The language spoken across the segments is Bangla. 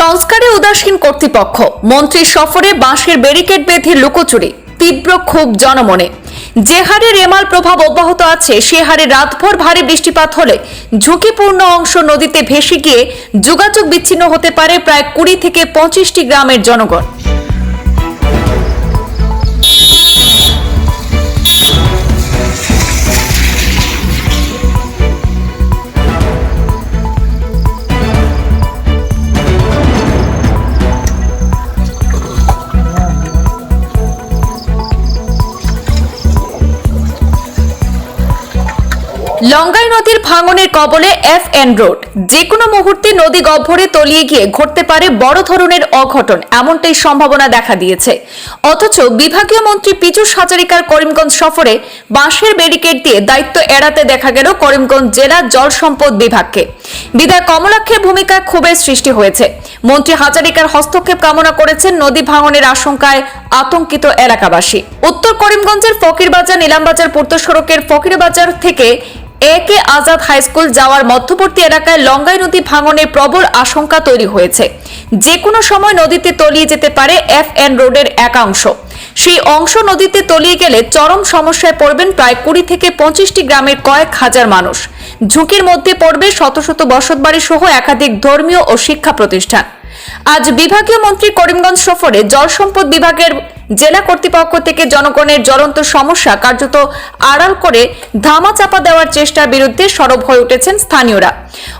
সংস্কারে উদাসীন কর্তৃপক্ষ। মন্ত্রীর সফরে বাঁশের ব্যারিকেড বেঁধে লুকোচুরি, তীব্র ক্ষোভ জনমনে। যে হারে রেমাল প্রভাব অব্যাহত আছে, সে হারে রাতভর ভারী বৃষ্টিপাত হলে ঝুঁকিপূর্ণ অংশ নদীতে ভেসে গিয়ে যোগাযোগ বিচ্ছিন্ন হতে পারে প্রায় কুড়ি থেকে পঁচিশটি গ্রামের জনগণ। লঙ্গাই নদীর ভাঙনের কবলে এফ এন রোড যে কোনো মুহূর্তে নদী গহ্বরে তলিয়ে গিয়ে ঘটতে পারে বড় ধরনের অঘটন, এমনটাই সম্ভাবনা দেখা দিয়েছে। অথচ বিভাগীয় মন্ত্রী পীযূষ হাজারিকার করিমগঞ্জ সফরে বাঁশের ব্যারিকেড দিয়ে দায়িত্ব এড়াতে দেখা গেল করিমগঞ্জ জেলা জল সম্পদ বিভাগকে। বিধায় কমলাক্ষের ভূমিকা ক্ষোভের সৃষ্টি হয়েছে। মন্ত্রী হাজারিকার হস্তক্ষেপ কামনা করেছেন নদী ভাঙনের আশঙ্কায় আতঙ্কিত এলাকাবাসী। উত্তর করিমগঞ্জের ফকিরবাজার, নিলামবাজার, পূর্ত সড়কের ফকিরবাজার থেকে A K Azad high school যাওয়ার মধ্যবর্তী এলাকায় লঙ্গাই নদী ভাঙনের প্রবল আশঙ্কা তৈরি হয়েছে। যে কোনো সময় নদীতে তলিয়ে যেতে পারে এফ এন রোডের একাংশ। সেই অংশ নদীতে তলিয়ে গেলে চরম সমস্যায় পড়বেন প্রায় কুড়ি থেকে পঁচিশটি গ্রামের কয়েক হাজার মানুষ। ঝুঁকির মধ্যে পড়বে শত শত বসতবাড়ি সহ একাধিক ধর্মীয় ও শিক্ষা প্রতিষ্ঠান। আজ বিভাগীয় মন্ত্রী করিমগঞ্জ সফরে জল সম্পদ বিভাগের জেলা কর্তৃপক্ষ থেকে জনগণের জ্বলন্ত সমস্যা কার্যত আড়াল করে ধামা চাপা দেওয়ার চেষ্টার বিরুদ্ধে সরব হয়ে উঠেছেন স্থানীয়রা।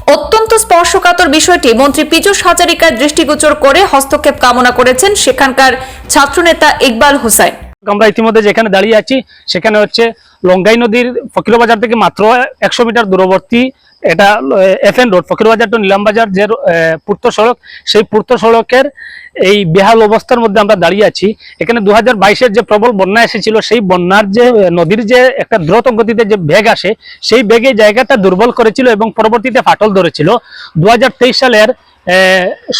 অত্যন্ত স্পর্শকাতর বিষয়টি মন্ত্রী পীযুষ হাজারিকার দৃষ্টিগোচর করে হস্তক্ষেপ কামনা করেছেন সেখানকার ছাত্রনেতা ইকবাল হোসেন আমরা ইতিমধ্যে যেখানে দাঁড়িয়ে আছি, সেখানে হচ্ছে লঙ্গাই নদীর ফকিরবাজার থেকে মাত্র একশো মিটার দূরবর্তী এটা F N road, Fakirbazar to Nilambazar যে পূর্ত সড়ক, সেই পূর্ত সড়কের এই বেহাল অবস্থার মধ্যে আমরা দাঁড়িয়ে আছি। এখানে দু হাজার যে প্রবল বন্যা এসেছিল, সেই বন্যার যে নদীর যে একটা দ্রুত গতিতে যে বেগ আসে, সেই বেগে জায়গাটা দুর্বল করেছিল এবং পরবর্তীতে ফাটল ধরেছিল। দুহাজার তেইশ সালের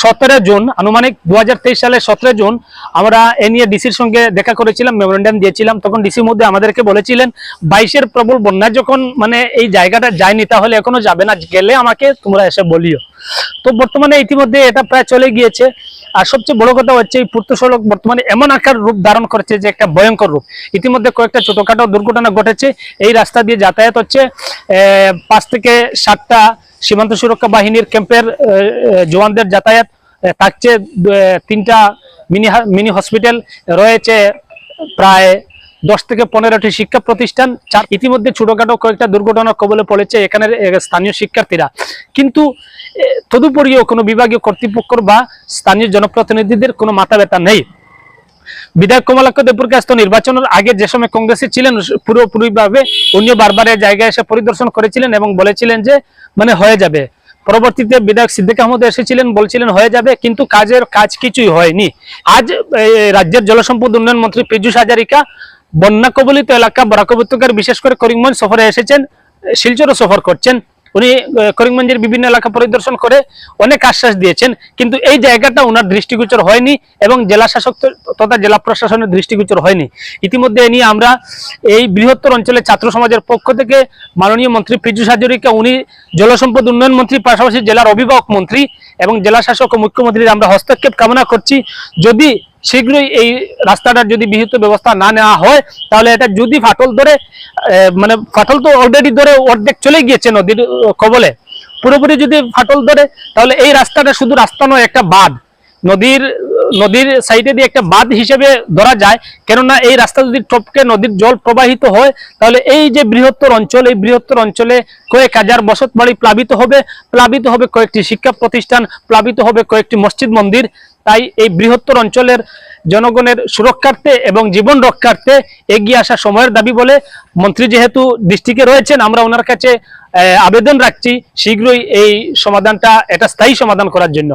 সতেরো জুন, আনুমানিক দু সালে সতেরো জুন, আমরা এ নিয়ে ডিসির সঙ্গে দেখা করেছিলাম, মেমোরেন্ডাম দিয়েছিলাম। তখন ডিসির মধ্যে আমাদেরকে বলেছিলেন, বাইশের প্রবল বন্যা যখন মানে এই জায়গাটা যায়নি, তাহলে এখনও যাবে না, গেলে আমাকে তোমরা এসে বলিও। তো বর্তমানে ইতিমধ্যে এটা প্রায় চলে গিয়েছে। আর সবচেয়ে বড় কথা হচ্ছে, এই পূর্ত সড়ক বর্তমানে এমন আকার রূপ ধারণ করেছে যে একটা ভয়ঙ্কর রূপ। ইতিমধ্যে কয়েকটা ছোটখাটো দুর্ঘটনা ঘটেছে, এই রাস্তা দিয়ে যাতায়াত হচ্ছে। পাঁচ থেকে সাতটা সীমান্ত সুরক্ষা বাহিনীর ক্যাম্পের জওয়ানদের যাতায়াত থাকছে তিনটা মিনি মিনি হসপিটাল রয়েছে প্রায় দশ থেকে পনেরোটি শিক্ষা প্রতিষ্ঠান, চার ইতিমধ্যে ছোটখাটো কয়েকটা দুর্ঘটনার কবলে পড়েছে এখানের স্থানীয় শিক্ষার্থীরা। কিন্তু তদুপরিও কোনো বিভাগীয় কর্তৃপক্ষর বা স্থানীয় জনপ্রতিনিধিদের কোনো মাথা ব্যথা নেই। বিধায়ক কমলাক্ষ দেবপুর কাস্ত নির্বাচনের আগে যে সময় কংগ্রেসে ছিলেন, পুরোপুরিভাবে উনিও বারবার এই জায়গায় এসে পরিদর্শন করেছিলেন এবং বলেছিলেন যে মানে হয়ে যাবে। পরবর্তীতে বিধায়ক সিদ্দিক আহমদ এসেছিলেন, বলছিলেন হয়ে যাবে, কিন্তু কাজের কাজ কিছুই হয়নি। আজ রাজ্যের জলসম্পদ উন্নয়ন মন্ত্রী পীযূষ হাজারিকা বন্যা কবলিত এলাকা বরাক উপত্যকার বিশেষ করে করিমগঞ্জ সফরে এসেছেন, শিলচরও সফর করছেন। উনি করিমগঞ্জের বিভিন্ন এলাকা পরিদর্শন করে অনেক আশ্বাস দিয়েছেন, কিন্তু এই জায়গাটা ওনার দৃষ্টিগোচর হয়নি এবং জেলা শাসক তথা জেলা প্রশাসনের দৃষ্টিগোচর হয়নি। ইতিমধ্যে এ নিয়ে আমরা এই বৃহত্তর অঞ্চলে ছাত্র সমাজের পক্ষ থেকে মাননীয় মন্ত্রী পীযূষ হাজরিকা, উনি জলসম্পদ উন্নয়ন মন্ত্রী, পাশাপাশি জেলার অভিভাবক মন্ত্রী এবং জেলা শাসক ও মুখ্যমন্ত্রীর আমরা হস্তক্ষেপ কামনা করছি। যদি শীঘ্রই এই রাস্তাটার যদি বিহিত ব্যবস্থা না নেওয়া হয়, তাহলে এটা যদি ফাটল ধরে মানে ফাটল তো অলরেডি ধরে অর্ধেক চলে গিয়েছে নদীর কবলে। পুরোপুরি যদি ফাটল ধরে, তাহলে এই রাস্তাটা শুধু রাস্তা নয়, একটা বাঁধ। নদীর নদীর সাইডে দিয়ে একটা বাঁধ হিসেবে ধরা যায়। কেননা এই রাস্তা যদি টপকে নদীর জল প্রবাহিত হয়, তাহলে এই যে বৃহত্তর অঞ্চল, এই বৃহত্তর অঞ্চলে কয়েক হাজার বসত বাড়ি প্লাবিত হবে। প্লাবিত হবে কয়েকটি শিক্ষা প্রতিষ্ঠান, প্লাবিত হবে কয়েকটি মসজিদ, মন্দির। তাই এই বৃহত্তর অঞ্চলের জনগণের সুরক্ষার্থে এবং জীবন রক্ষার্থে এগিয়ে আসা সময়ের দাবি বলে মন্ত্রী যেহেতু দৃষ্টিকে রয়েছেন, আমরা ওনার কাছে আবেদন রাখছি শীঘ্রই এই সমাধানটা, এটা স্থায়ী সমাধান করার জন্য।